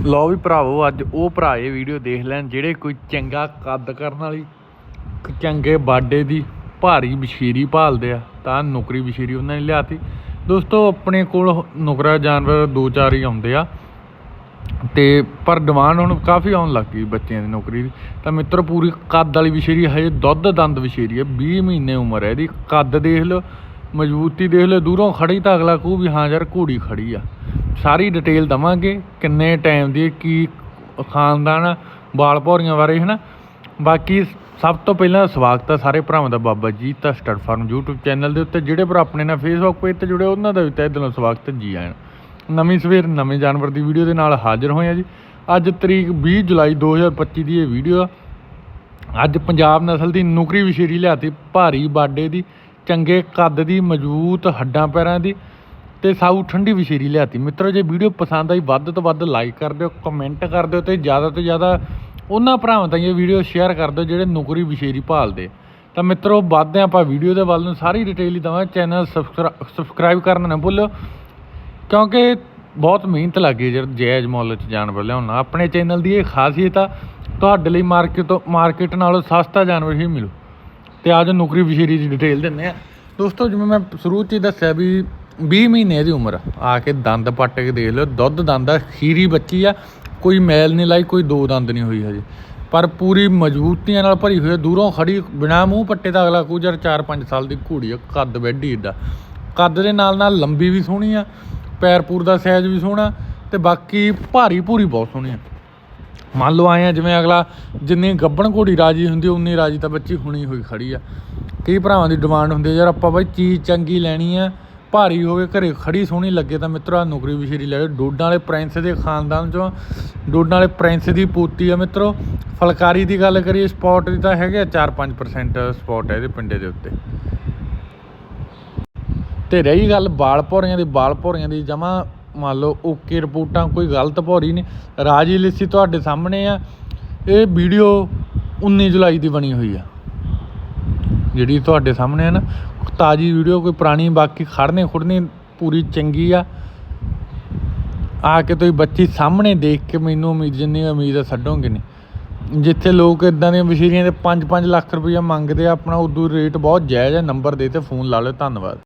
ਲਓ ਵੀ ਭਰਾਵੋ, ਅੱਜ ਉਹ ਭਰਾ ਇਹ ਵੀਡੀਓ ਦੇਖ ਲੈਣ ਜਿਹੜੇ ਕੋਈ ਚੰਗਾ ਕੱਦ ਕਰਨ ਵਾਲੀ ਚੰਗੇ ਬਾਡੇ ਦੀ ਭਾਰੀ ਬਸ਼ੀਰੀ ਭਾਲਦੇ ਆ, ਤਾਂ ਨੌਕਰੀ ਬਸ਼ੀਰੀ ਉਹਨਾਂ ਨੇ ਲਿਆਤੀ। ਦੋਸਤੋ, ਆਪਣੇ ਕੋਲ ਨੁਕਰਾ ਜਾਨਵਰ ਦੋ ਚਾਰ ਹੀ ਆਉਂਦੇ ਆ। ਤੇ ਪਰ ਡਿਮਾਂਡ ਹੁਣ ਕਾਫੀ ਆਉਣ ਲੱਗ ਗਈ ਬੱਚਿਆਂ ਦੀ ਨੌਕਰੀ ਦੀ। ਤਾਂ ਮਿੱਤਰ, ਪੂਰੀ ਕੱਦ ਵਾਲੀ ਵਿਸ਼ੇਰੀ ਹਜੇ ਦੁੱਧ ਦੰਦ ਵਿਸ਼ੇਰੀ ਹੈ 20 ਮਹੀਨੇ ਉਮਰ ਹੈ ਇਹਦੀ। ਕੱਦ ਦੇਖ ਲਓ, ਮਜ਼ਬੂਤੀ ਦੇਖ ਲਓ, ਦੂਰੋਂ ਖੜੀ ਤਾਂ ਅਗਲਾ ਕਹੂ ਵੀ ਹਾਂ ਯਾਰ ਘੋੜੀ ਖੜੀ ਆ। ਸਾਰੀ ਡਿਟੇਲ ਦਵਾਂਗੇ ਕਿੰਨੇ ਟਾਈਮ ਦੀ ਕੀ ਖਾਨਦਾਨ ਆ, ਵਾਲ ਭੌਰੀਆਂ ਬਾਰੇ ਹੈ ਨਾ ਬਾਕੀ ਸਭ ਤੋਂ ਪਹਿਲਾਂ ਸਵਾਗਤ ਹੈ ਸਾਰੇ ਭਰਾਵਾਂ ਦਾ ਬਾਬਾ ਜੀ ਤਾਂ ਸਟੱਡ ਫਾਰਮ YouTube ਚੈਨਲ ਦੇ ਉੱਤੇ। ਜਿਹੜੇ ਭਰਾ ਆਪਣੇ ਨਾਲ Facebook ਪੇਜ ਤੇ ਜੁੜੇ ਉਹਨਾਂ ਦਾ ਵੀ ਤਹਿ ਦਿਲੋਂ ਸਵਾਗਤ ਜੀ ਆਇਆਂ ਨਵੀਂ ਸਵੇਰ ਨਵੇਂ ਜਾਨਵਰ ਦੀ ਵੀਡੀਓ ਦੇ ਨਾਲ ਹਾਜ਼ਰ ਹੋਏ ਆ ਜੀ। ਅੱਜ ਤਰੀਕ 20 ਜੁਲਾਈ 2025 ਦੀ ਇਹ ਵੀਡੀਓ ਆ। ਅੱਜ ਪੰਜਾਬ ਨਸਲ ਦੀ ਨੁਕਰੀ ਵਿਸ਼ੇਰੀ ਲਿਆਤੀ ਭਾਰੀ ਬਾਡੇ ਦੀ ਚੰਗੇ ਕੱਦ ਦੀ ਮਜ਼ਬੂਤ ਹੱਡਾਂ ਪੈਰਾਂ ਦੀ। ਤੇ ਸਾਊ ਠੰਡੀ ਵਿਸ਼ੇਰੀ ਲਿਆਤੀ। ਮਿੱਤਰੋ, ਜੇ ਵੀਡੀਓ ਪਸੰਦ ਆਈ, ਵੱਧ ਤੋਂ ਵੱਧ ਲਾਈਕ ਕਰ ਦਿਓ ਕਮੈਂਟ ਕਰ ਦਿਓ ਤੇ ਜ਼ਿਆਦਾ ਤੋਂ ਜ਼ਿਆਦਾ ਉਹਨਾਂ ਭਰਾਵਾਂ ਤਾਈਂ ਇਹ ਵੀਡੀਓ ਸ਼ੇਅਰ ਕਰ ਦਿਓ ਜਿਹੜੇ ਨੌਕਰੀ ਵਿਸ਼ੇਰੀ ਭਾਲਦੇ। ਤਾਂ ਮਿੱਤਰੋ, ਵੱਧਦੇ ਹਾਂ ਆਪਾਂ ਵੀਡੀਓ ਦੇ ਵੱਲ ਨੂੰ। ਸਾਰੀ ਡਿਟੇਲ ਹੀ ਦਵਾਂ। ਚੈਨਲ ਸਬਸਕ੍ਰਾਈਬ ਕਰਨਾ ਨਾ ਭੁੱਲਿਓ ਕਿਉਂਕਿ ਬਹੁਤ ਮਿਹਨਤ ਲੱਗੀ ਜਦ ਜੈਜ਼ ਮੁੱਲ 'ਚ ਜਾਨਵਰ ਲਿਆਉਣਾ ਆਪਣੇ ਚੈਨਲ ਦੀ ਇਹ ਖਾਸੀਅਤ ਆ, ਤੁਹਾਡੇ ਲਈ ਮਾਰਕੀਟ ਤੋਂ ਮਾਰਕੀਟ ਨਾਲੋਂ ਸਸਤਾ ਜਾਨਵਰ ਹੀ ਮਿਲੂ। ਤੇ ਅੱਜ ਨੌਕਰੀ ਵਿਸ਼ੇਰੀ ਦੀ ਡਿਟੇਲ ਦਿੰਦੇ ਆ। ਦੋਸਤੋ, ਜਿਵੇਂ ਮੈਂ ਸ਼ੁਰੂ 'ਚ ਹੀ ਦੱਸਿਆ ਵੀ 20 ਮਹੀਨੇ ਦੀ ਉਮਰ ਆ। ਕੇ ਦੰਦ ਪੱਟ ਕੇ ਦੇਖ ਲਓ। ਦੁੱਧ ਦੰਦ ਆ, ਖੀਰੀ ਬੱਚੀ ਆ। ਕੋਈ ਮੈਲ ਨਹੀਂ ਲਾਈ, ਕੋਈ ਦੋ ਦੰਦ ਨਹੀਂ ਹੋਈ ਹਜੇ। ਪਰ ਪੂਰੀ ਮਜ਼ਬੂਤੀਆਂ ਨਾਲ ਭਰੀ ਹੋਈ ਆ। ਦੂਰੋਂ ਖੜੀ, ਬਿਨਾ ਮੂੰਹ ਪੱਟੇ ਦਾ ਅਗਲਾ ਕੂਜਰ 4-5 ਸਾਲ ਦੀ ਘੋੜੀ ਆ, ਕੱਦ ਵੈਡੀ ਏਡਾ। ਕੱਦ ਦੇ ਨਾਲ ਨਾਲ ਲੰਬੀ ਵੀ ਸੋਹਣੀ ਆ, ਪੈਰ ਪੂਰ ਦਾ ਸਾਈਜ਼ ਵੀ ਸੋਹਣਾ ਤੇ ਬਾਕੀ ਭਾਰੀ ਭੂਰੀ ਬਹੁਤ ਸੋਹਣੀ ਆ। ਮੰਨ ਲਓ ਆਏ ਆ, ਜਿਵੇਂ ਅਗਲਾ ਜਿੰਨੀ ਗੱਬਣ ਘੋੜੀ ਰਾਜੀ ਹੁੰਦੀ, ਉਨੀ ਰਾਜੀ ਤਾਂ ਬੱਚੀ ਹੁਣੀ ਹੋਈ ਖੜੀ ਆ। ਕਈ ਭਰਾਵਾਂ ਦੀ ਡਿਮਾਂਡ ਹੁੰਦੀ ਆ, ਯਾਰ ਆਪਾਂ ਬਾਈ ਚੀਜ਼ ਚੰਗੀ ਲੈਣੀ ਆ ਭਾਰੀ ਹੋਵੇ ਘਰੇ ਖੜੀ ਸੋਹਣੀ ਲੱਗੇ ਤਾਂ ਮਿੱਤਰੋ ਨੌਕਰੀ ਵਿਸ਼ੇਰੀ ਲੈ ਡੋਡਾਂ ਵਾਲੇ ਪ੍ਰਿੰਸ ਦੇ ਖਾਨਦਾਨ ਚੋਂ, ਡੋਡਾਂ ਵਾਲੇ ਪ੍ਰਿੰਸ ਦੀ ਪੋਤੀ ਆ ਮਿੱਤਰੋ। ਫਲਕਾਰੀ ਦੀ ਗੱਲ ਕਰੀਏ ਸਪੌਟ ਦੀ ਤਾਂ ਹੈਗੇ 4-5% ਸਪੌਟ ਹੈ ਇਹਦੇ ਪਿੰਡੇ ਦੇ ਉੱਤੇ। ਤੇ ਰਹੀ ਗੱਲ ਬਾਲ ਭੌਰੀਆਂ ਦੀ ਬਾਲ ਭੌਰੀਆਂ ਦੀ ਜਮਾ ਮੰਨ ਲਓ ਓਕੇ ਰਿਪੋਰਟਾਂ, ਕੋਈ ਗਲਤ ਭੌਰੀ ਨਹੀਂ। ਰਾਜੀ ਲਿਸੀ ਤੁਹਾਡੇ ਸਾਹਮਣੇ ਆ। ਇਹ ਵੀਡੀਓ 19 ਜੁਲਾਈ ਦੀ ਬਣੀ ਹੋਈ ਆ। ਜਿਹੜੀ ਤੁਹਾਡੇ ਸਾਹਮਣੇ ਆ ਨਾ ਤਾਜੀ ਵੀਡੀਓ, ਕੋਈ ਪੁਰਾਣੀ, ਬਾਕੀ ਖੜਨੇ ਖੁੜਨੀ ਪੂਰੀ ਚੰਗੀ ਆ। ਆ ਕੇ ਤੁਸੀਂ ਬੱਚੀ ਸਾਹਮਣੇ ਦੇਖ ਕੇ ਮੈਨੂੰ ਉਮੀਦ, ਜਿੰਨੀ ਉਮੀਦ ਆ ਛੱਡੋਗੇ ਨਹੀਂ ਜਿੱਥੇ ਲੋਕ ਇਦਾਂ ਦੀਆਂ ਮਸ਼ੀਰੀਆਂ ਦੇ 5-5 ਲੱਖ ਰੁਪਈਆ ਮੰਗਦੇ ਆ, ਆਪਣਾ ਉਦੋਂ ਰੇਟ ਬਹੁਤ ਜਾਇਜ਼ ਹੈ ਨੰਬਰ ਦੇ ਤੇ ਫੋਨ ਲਾ ਲਿਓ, ਧੰਨਵਾਦ।